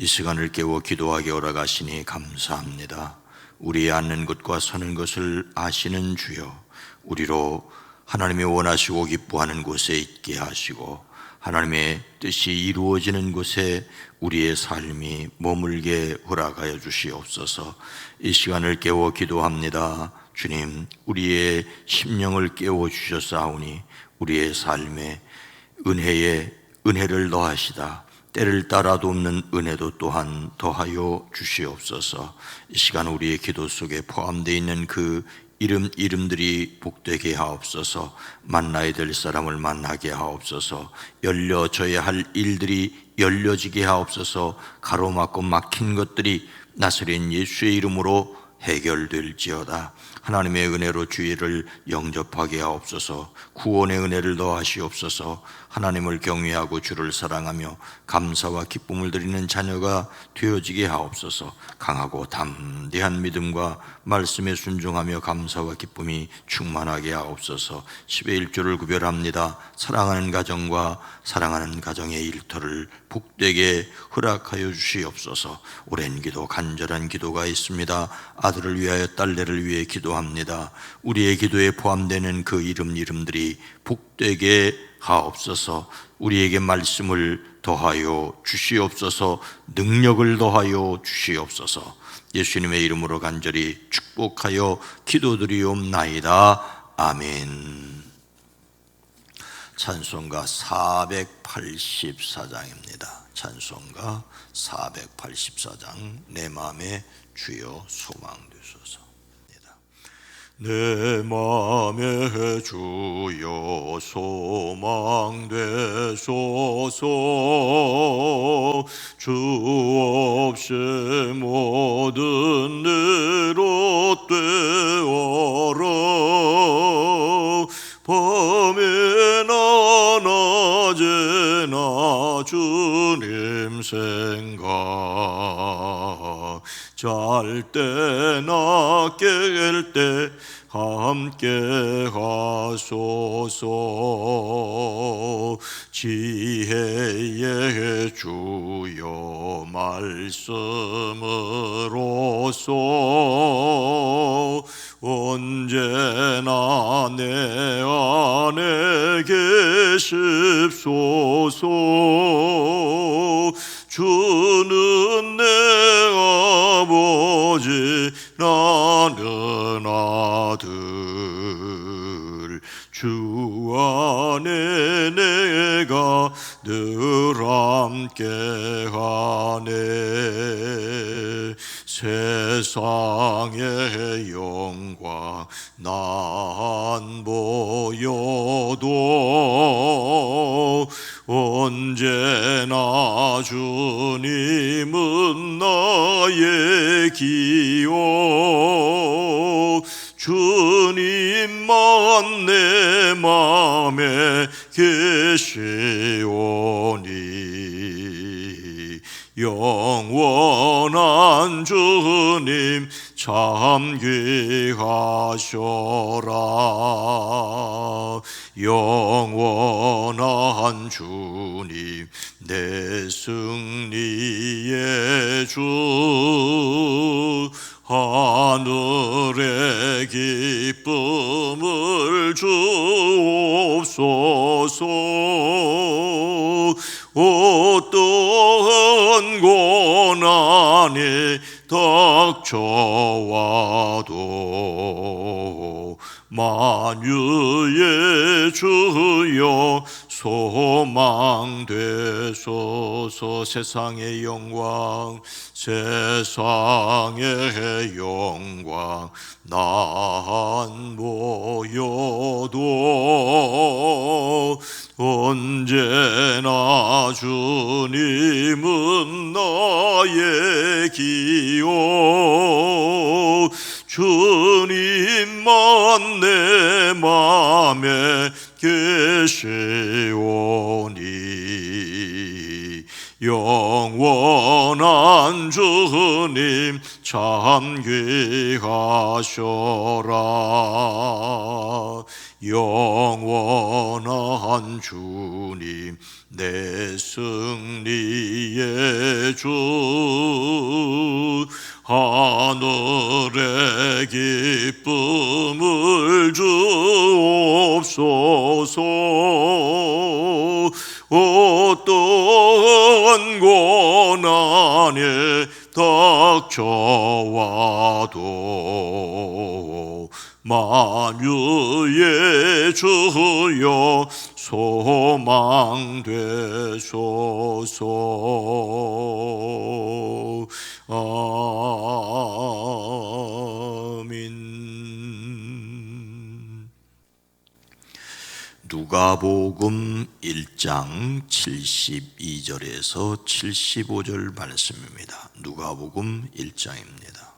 이 시간을 깨워 기도하게 오라가시니 감사합니다. 우리 앉는 것과 서는 것을 아시는 주여 우리로 하나님이 원하시고 기뻐하는 곳에 있게 하시고 하나님의 뜻이 이루어지는 곳에 우리의 삶이 머물게 허락하여 주시옵소서. 이 시간을 깨워 기도합니다. 주님 우리의 심령을 깨워 주셨사오니 우리의 삶에 은혜에 은혜를 더하시다 때를 따라도 없는 은혜도 또한 더하여 주시옵소서. 이 시간 우리의 기도 속에 포함되어 있는 그 이름 이름들이 복되게 하옵소서. 만나야 될 사람을 만나게 하옵소서. 열려져야 할 일들이 열려지게 하옵소서. 가로막고 막힌 것들이 나서린 예수의 이름으로 해결될지어다 하나님의 은혜로 주의를 영접하게 하옵소서. 구원의 은혜를 더하시옵소서. 하나님을 경외하고 주를 사랑하며 감사와 기쁨을 드리는 자녀가 되어지게 하옵소서. 강하고 담대한 믿음과 말씀에 순종하며 감사와 기쁨이 충만하게 하옵소서. 10의 1조를 구별합니다. 사랑하는 가정과 사랑하는 가정의 일터를 복되게 허락하여 주시옵소서. 오랜 기도 간절한 기도가 있습니다. 아들을 위하여 딸내를 위해 기도 합니다. 우리의 기도에 포함되는 그 이름 이름들이 복되게 하옵소서. 우리에게 말씀을 더하여 주시옵소서. 능력을 더하여 주시옵소서. 예수님의 이름으로 간절히 축복하여 기도드리옵나이다. 아멘. 찬송가 484장입니다. 찬송가 484장 내 마음에 주여 소망 내 맘에 주여 소망 되소서. 주 없이 모든 일로 되어라. 밤에나 낮에나 주님 생각. 잘 때나 깰때 함께 하소서. 지혜의 주여 말씀으로써 세상의 영광 난 보여도 언제나 주님은 나의 기호. 주님만 내 맘에 계시오니 영원한 주님 참 귀하셔라. 영원한 주님 내 승리의 주 하늘의 기쁨을 주옵소서. 어 떠한 고난이 닥쳐와도 만유의 주여 소망되소서 세상의 영광 세상의 영광 난 모여도 언제나 주님은 나의 기요. 주님만 내 맘에 계시오니 영원한 주님 참 귀하셔라. 영원한 주님 내 승리의 주 하늘의 기쁨을 주옵소서. 어떤 고난에 닥쳐와도 만유의 주여 소망되소서 아민 누가복음 1장 72절에서 75절 말씀입니다. 누가복음 1장입니다.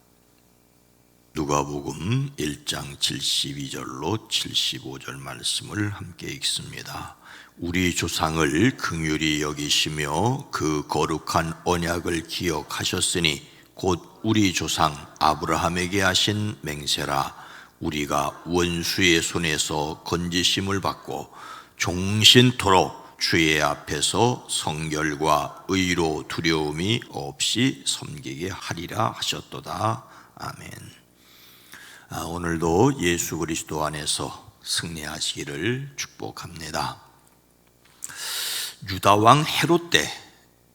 누가복음 1장 72절로 75절 말씀을 함께 읽습니다. 우리 조상을 긍휼히 여기시며 그 거룩한 언약을 기억하셨으니 곧 우리 조상 아브라함에게 하신 맹세라 우리가 원수의 손에서 건지심을 받고 종신토록 주의 앞에서 성결과 의로 두려움이 없이 섬기게 하리라 하셨도다. 아멘. 아, 오늘도 예수 그리스도 안에서 승리하시기를 축복합니다. 유다 왕 헤롯 때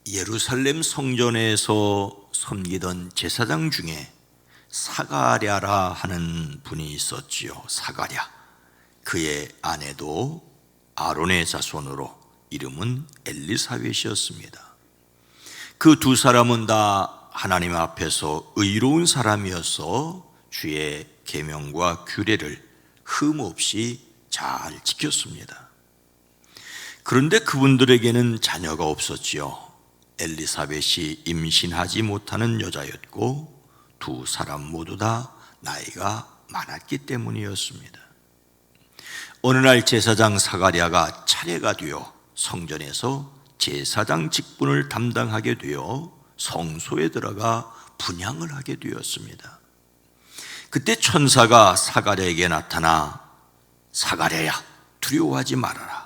예루살렘 성전에서 섬기던 제사장 중에 사가랴라 하는 분이 있었지요. 사가랴. 그의 아내도 아론의 자손으로 이름은 엘리사벳이었습니다. 그 두 사람은 다 하나님 앞에서 의로운 사람이어서 주의 계명과 규례를 흠 없이 잘 지켰습니다. 그런데 그분들에게는 자녀가 없었지요. 엘리사벳이 임신하지 못하는 여자였고 두 사람 모두 다 나이가 많았기 때문이었습니다. 어느 날 제사장 사가랴가 차례가 되어 성전에서 제사장 직분을 담당하게 되어 성소에 들어가 분양을 하게 되었습니다. 그때 천사가 사가랴에게 나타나 사가랴야 두려워하지 말아라.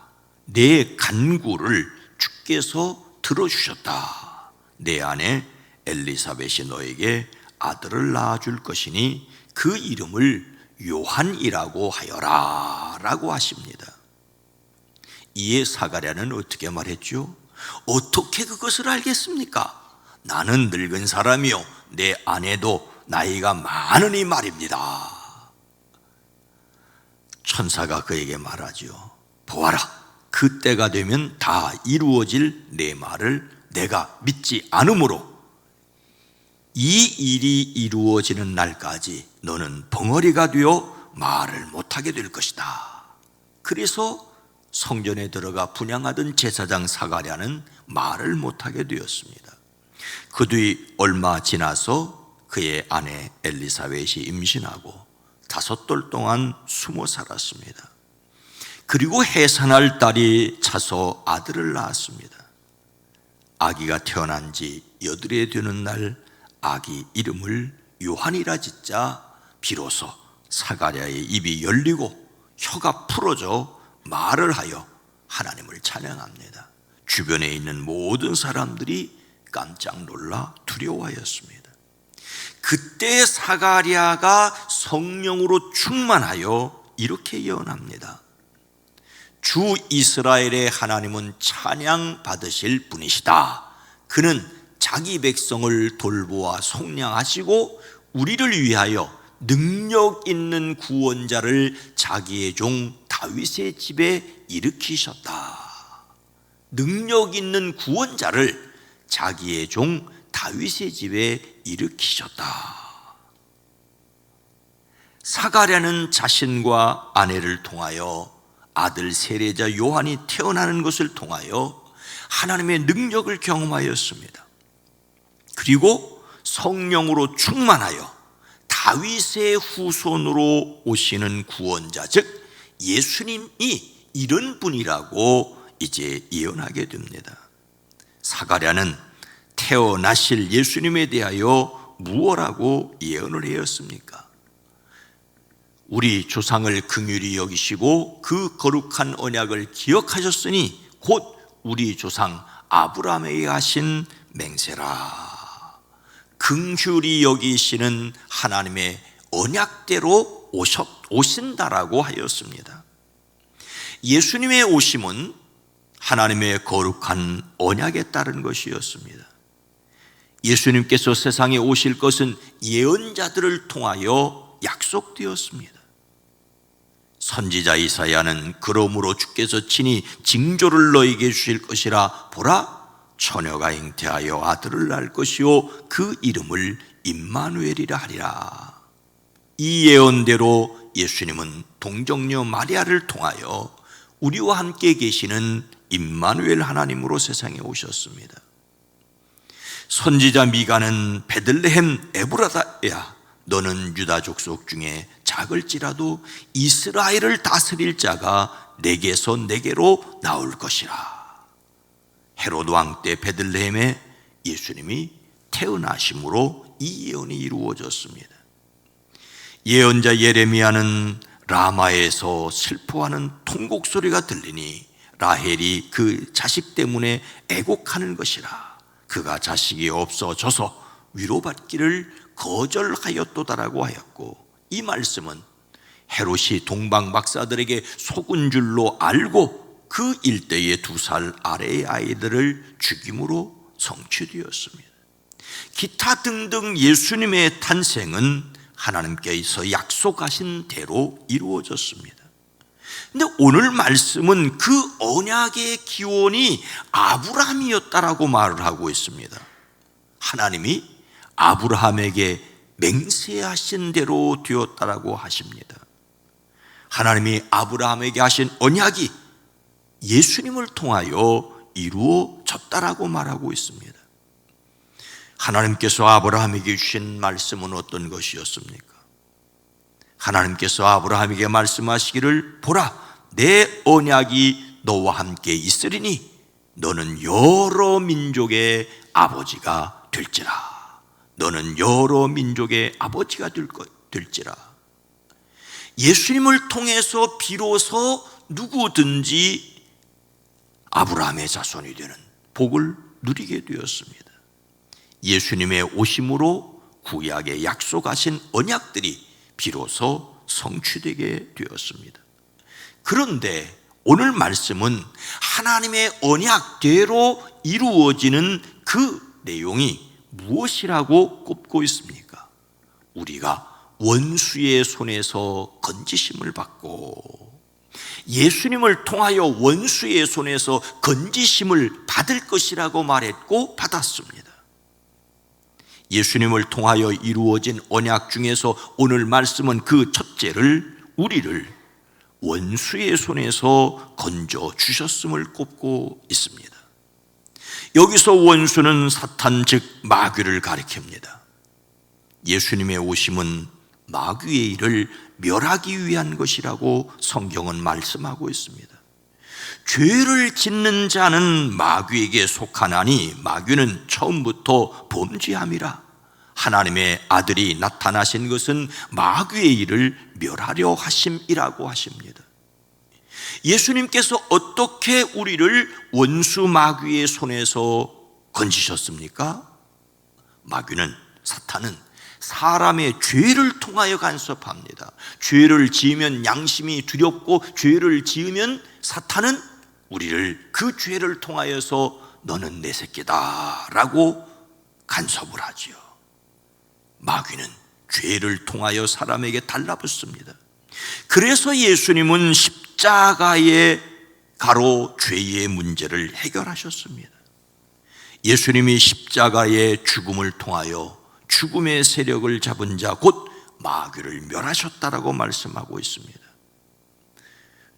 내 간구를 주께서 들어주셨다. 내 아내 엘리사벳이 너에게 아들을 낳아줄 것이니 그 이름을 요한이라고 하여라 라고 하십니다. 이에 사가랴는 어떻게 말했죠? 어떻게 그것을 알겠습니까? 나는 늙은 사람이요 내 아내도 나이가 많으니 말입니다. 천사가 그에게 말하죠. 보아라, 그때가 되면 다 이루어질 내 말을 내가 믿지 않으므로 이 일이 이루어지는 날까지 너는 벙어리가 되어 말을 못하게 될 것이다. 그래서 성전에 들어가 분양하던 제사장 사가랴는 말을 못하게 되었습니다. 그 뒤 얼마 지나서 그의 아내 엘리사벳이 임신하고 다섯 돌 동안 숨어 살았습니다. 그리고 해산할 딸이 차서 아들을 낳았습니다. 아기가 태어난 지 여드레 되는 날 아기 이름을 요한이라 짓자 비로소 사가랴의 입이 열리고 혀가 풀어져 말을 하여 하나님을 찬양합니다. 주변에 있는 모든 사람들이 깜짝 놀라 두려워하였습니다. 그때 사가랴가 성령으로 충만하여 이렇게 예언합니다. 주 이스라엘의 하나님은 찬양 받으실 분이시다. 그는 자기 백성을 돌보아 속량하시고 우리를 위하여 능력 있는 구원자를 자기의 종 다윗의 집에 일으키셨다. 능력 있는 구원자를 자기의 종 다윗의 집에 일으키셨다. 사가랴는 자신과 아내를 통하여 아들 세례자 요한이 태어나는 것을 통하여 하나님의 능력을 경험하였습니다. 그리고 성령으로 충만하여 다윗의 후손으로 오시는 구원자, 즉 예수님이 이런 분이라고 이제 예언하게 됩니다. 사가랴는 태어나실 예수님에 대하여 무엇라고 예언을 하였습니까? 우리 조상을 긍휼히 여기시고 그 거룩한 언약을 기억하셨으니 곧 우리 조상 아브라함에게 하신 맹세라. 긍휼히 여기시는 하나님의 언약대로 오셨, 오신다라고 하였습니다. 예수님의 오심은 하나님의 거룩한 언약에 따른 것이었습니다. 예수님께서 세상에 오실 것은 예언자들을 통하여 약속되었습니다. 선지자 이사야는 그러므로 주께서 친히 징조를 너에게 주실 것이라 보라 처녀가 잉태하여 아들을 낳을 것이요 그 이름을 임마누엘이라 하리라 이 예언대로 예수님은 동정녀 마리아를 통하여 우리와 함께 계시는 임마누엘 하나님으로 세상에 오셨습니다. 선지자 미가는 베들레헴 에브라다야 너는 유다 족속 중에 작을지라도 이스라엘을 다스릴 자가 내게서 내게로 나올 것이라. 헤로드 왕때 베들레헴에 예수님이 태어나심으로 이 예언이 이루어졌습니다. 예언자 예레미야는 라마에서 슬퍼하는 통곡 소리가 들리니 라헬이 그 자식 때문에 애곡하는 것이라. 그가 자식이 없어져서 위로받기를 거절하였도다라고 하였고 이 말씀은 헤롯이 동방 박사들에게 속은 줄로 알고 그 일대의 두 살 아래의 아이들을 죽임으로 성취되었습니다. 기타 등등 예수님의 탄생은 하나님께서 약속하신 대로 이루어졌습니다. 근데 오늘 말씀은 그 언약의 기원이 아브라함이었다라고 말을 하고 있습니다. 하나님이 아브라함에게 맹세하신 대로 되었다라고 하십니다. 하나님이 아브라함에게 하신 언약이 예수님을 통하여 이루어졌다라고 말하고 있습니다. 하나님께서 아브라함에게 주신 말씀은 어떤 것이었습니까? 하나님께서 아브라함에게 말씀하시기를 보라 내 언약이 너와 함께 있으리니 너는 여러 민족의 아버지가 될지라 너는 여러 민족의 아버지가 될 것, 될지라 예수님을 통해서 비로소 누구든지 아브라함의 자손이 되는 복을 누리게 되었습니다. 예수님의 오심으로 구약에 약속하신 언약들이 비로소 성취되게 되었습니다. 그런데 오늘 말씀은 하나님의 언약대로 이루어지는 그 내용이 무엇이라고 꼽고 있습니까? 우리가 원수의 손에서 건지심을 받고 예수님을 통하여 원수의 손에서 건지심을 받을 것이라고 말했고 받았습니다. 예수님을 통하여 이루어진 언약 중에서 오늘 말씀은 그 첫째를 우리를 원수의 손에서 건져 주셨음을 꼽고 있습니다. 여기서 원수는 사탄 즉 마귀를 가리킵니다. 예수님의 오심은 마귀의 일을 멸하기 위한 것이라고 성경은 말씀하고 있습니다. 죄를 짓는 자는 마귀에게 속하나니 마귀는 처음부터 범죄함이라 하나님의 아들이 나타나신 것은 마귀의 일을 멸하려 하심이라고 하십니다. 예수님께서 어떻게 우리를 원수 마귀의 손에서 건지셨습니까? 마귀는 사탄은 사람의 죄를 통하여 간섭합니다. 죄를 지으면 양심이 두렵고 죄를 지으면 사탄은 우리를 그 죄를 통하여서 너는 내 새끼다 라고 간섭을 하지요. 마귀는 죄를 통하여 사람에게 달라붙습니다. 그래서 예수님은 십자가의 가로 죄의 문제를 해결하셨습니다. 예수님이 십자가의 죽음을 통하여 죽음의 세력을 잡은 자 곧 마귀를 멸하셨다라고 말씀하고 있습니다.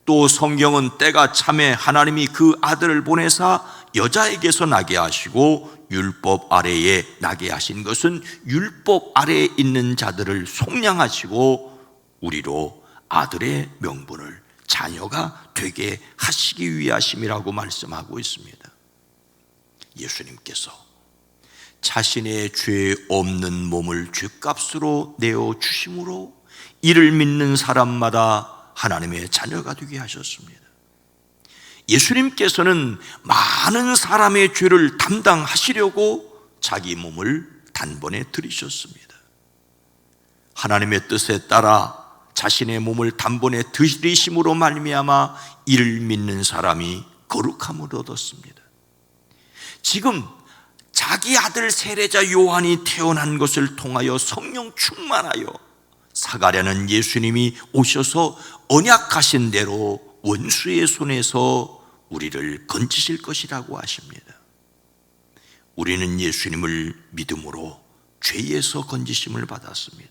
또 성경은 때가 참에 하나님이 그 아들을 보내사 여자에게서 나게 하시고 율법 아래에 나게 하신 것은 율법 아래에 있는 자들을 속량하시고 우리로 아들의 명분을 자녀가 되게 하시기 위하심이라고 말씀하고 있습니다. 예수님께서 자신의 죄 없는 몸을 죄값으로 내어 주심으로 이를 믿는 사람마다 하나님의 자녀가 되게 하셨습니다. 예수님께서는 많은 사람의 죄를 담당하시려고 자기 몸을 단번에 들이셨습니다. 하나님의 뜻에 따라 자신의 몸을 단번에 들이심으로 말미암아 이를 믿는 사람이 거룩함을 얻었습니다. 지금 자기 아들 세례자 요한이 태어난 것을 통하여 성령 충만하여 사가랴는 예수님이 오셔서 언약하신 대로 원수의 손에서 우리를 건지실 것이라고 하십니다. 우리는 예수님을 믿음으로 죄에서 건지심을 받았습니다.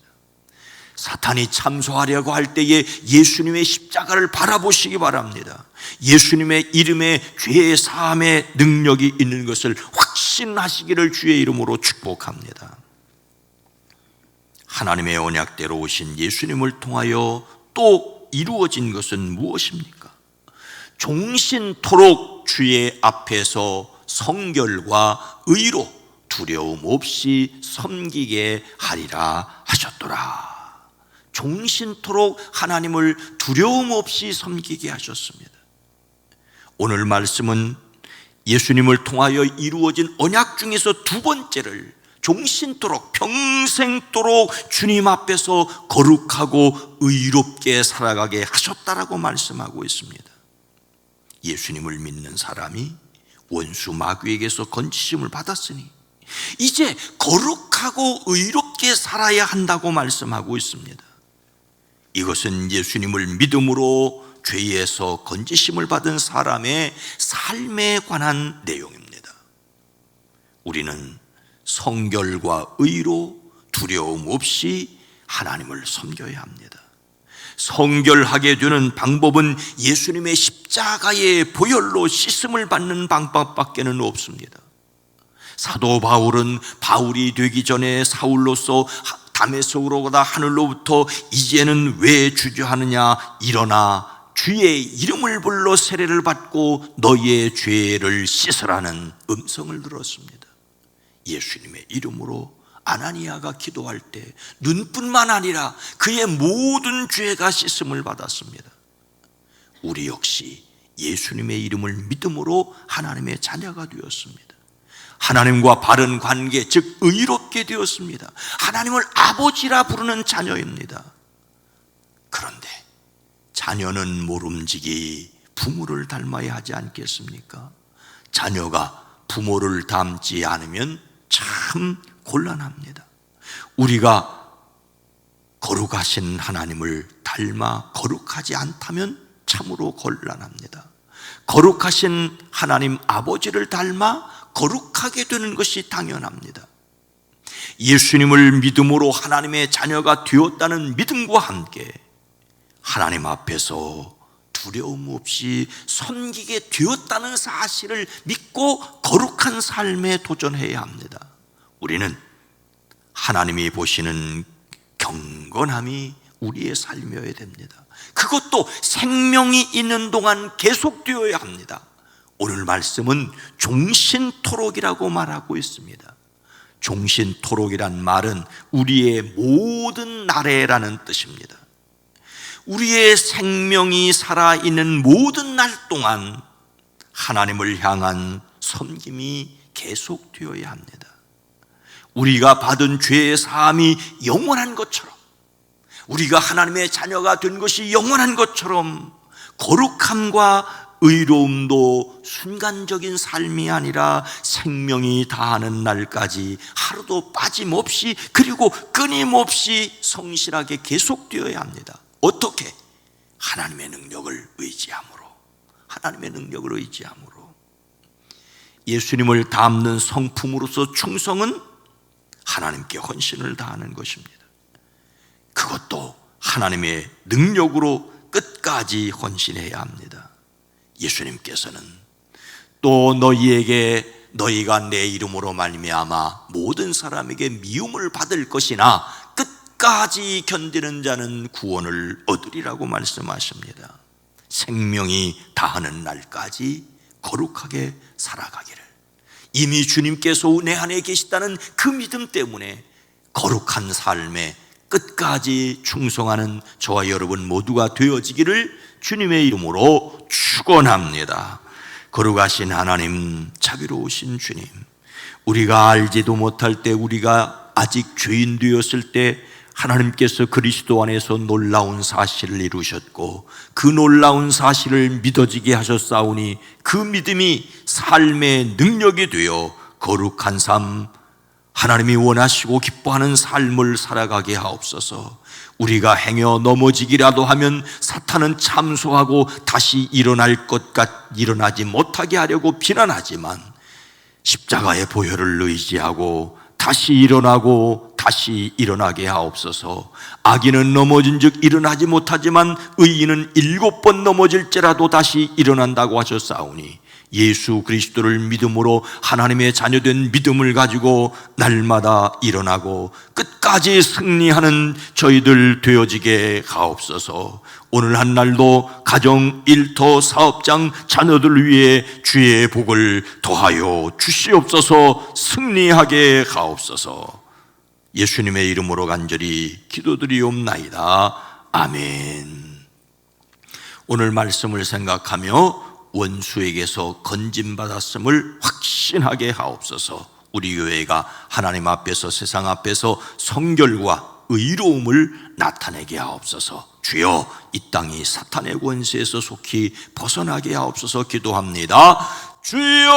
사탄이 참소하려고 할 때에 예수님의 십자가를 바라보시기 바랍니다. 예수님의 이름에 죄의 사함의 능력이 있는 것을 확신하시기를 주의 이름으로 축복합니다. 하나님의 언약대로 오신 예수님을 통하여 또 이루어진 것은 무엇입니까? 종신토록 주의 앞에서 성결과 의로 두려움 없이 섬기게 하리라 하셨더라. 종신토록 하나님을 두려움 없이 섬기게 하셨습니다. 오늘 말씀은 예수님을 통하여 이루어진 언약 중에서 두 번째를 종신토록 평생토록 주님 앞에서 거룩하고 의롭게 살아가게 하셨다라고 말씀하고 있습니다. 예수님을 믿는 사람이 원수 마귀에게서 건지심을 받았으니 이제 거룩하고 의롭게 살아야 한다고 말씀하고 있습니다. 이것은 예수님을 믿음으로 죄에서 건지심을 받은 사람의 삶에 관한 내용입니다. 우리는 성결과 의로 두려움 없이 하나님을 섬겨야 합니다. 성결하게 되는 방법은 예수님의 십자가의 보혈로 씻음을 받는 방법밖에는 없습니다. 사도 바울은 바울이 되기 전에 사울로서 담에색으로 가다 하늘로부터 이제는 왜 주저하느냐 일어나 주의 이름을 불러 세례를 받고 너희의 죄를 씻으라는 음성을 들었습니다. 예수님의 이름으로 아나니아가 기도할 때 눈뿐만 아니라 그의 모든 죄가 씻음을 받았습니다. 우리 역시 예수님의 이름을 믿음으로 하나님의 자녀가 되었습니다. 하나님과 바른 관계, 즉 의 롭게 되었습니다. 하나님을 아버지라 부르는 자녀입니다. 그런데 자녀는 모름지기 부모를 닮아야 하지 않겠습니까? 자녀가 부모를 닮지 않으면 참 곤란합니다. 우리가 거룩하신 하나님을 닮아 거룩하지 않다면 참으로 곤란합니다. 거룩하신 하나님 아버지를 닮아 거룩하게 되는 것이 당연합니다. 예수님을 믿음으로 하나님의 자녀가 되었다는 믿음과 함께 하나님 앞에서 두려움 없이 섬기게 되었다는 사실을 믿고 거룩한 삶에 도전해야 합니다. 우리는 하나님이 보시는 경건함이 우리의 삶이어야 됩니다. 그것도 생명이 있는 동안 계속되어야 합니다. 오늘 말씀은 종신토록이라고 말하고 있습니다. 종신토록이란 말은 우리의 모든 날에라는 뜻입니다. 우리의 생명이 살아있는 모든 날 동안 하나님을 향한 섬김이 계속되어야 합니다. 우리가 받은 죄의 사함이 영원한 것처럼 우리가 하나님의 자녀가 된 것이 영원한 것처럼 거룩함과 의로움도 순간적인 삶이 아니라 생명이 다하는 날까지 하루도 빠짐없이 그리고 끊임없이 성실하게 계속되어야 합니다. 어떻게? 하나님의 능력을 의지함으로. 하나님의 능력을 의지함으로. 예수님을 닮는 성품으로서 충성은 하나님께 헌신을 다하는 것입니다. 그것도 하나님의 능력으로 끝까지 헌신해야 합니다. 예수님께서는 또 너희에게 너희가 내 이름으로 말미암아 모든 사람에게 미움을 받을 것이나 끝까지 견디는 자는 구원을 얻으리라고 말씀하십니다. 생명이 다하는 날까지 거룩하게 살아가기를 이미 주님께서 내 안에 계시다는 그 믿음 때문에 거룩한 삶에 끝까지 충성하는 저와 여러분 모두가 되어지기를 주님의 이름으로 축원합니다. 거룩하신 하나님, 자비로우신 주님, 우리가 알지도 못할 때 우리가 아직 죄인 되었을 때 하나님께서 그리스도 안에서 놀라운 사실을 이루셨고 그 놀라운 사실을 믿어지게 하셨사오니 그 믿음이 삶의 능력이 되어 거룩한 삶 하나님이 원하시고 기뻐하는 삶을 살아가게 하옵소서. 우리가 행여 넘어지기라도 하면 사탄은 참소하고 다시 일어날 것 같, 일어나지 못하게 하려고 비난하지만 십자가의 보혈을 의지하고 다시 일어나고 다시 일어나게 하옵소서. 악인은 넘어진 즉 일어나지 못하지만 의인은 일곱 번 넘어질지라도 다시 일어난다고 하셨사오니 예수 그리스도를 믿음으로 하나님의 자녀된 믿음을 가지고 날마다 일어나고 끝까지 승리하는 저희들 되어지게 하옵소서. 오늘 한 날도 가정, 일터, 사업장, 자녀들 위해 주의 복을 더하여 주시옵소서 승리하게 하옵소서. 예수님의 이름으로 간절히 기도드리옵나이다. 아멘. 오늘 말씀을 생각하며 원수에게서 건진받았음을 확신하게 하옵소서. 우리 교회가 하나님 앞에서 세상 앞에서 성결과 의로움을 나타내게 하옵소서. 주여 이 땅이 사탄의 권세에서 속히 벗어나게 하옵소서 기도합니다. 주여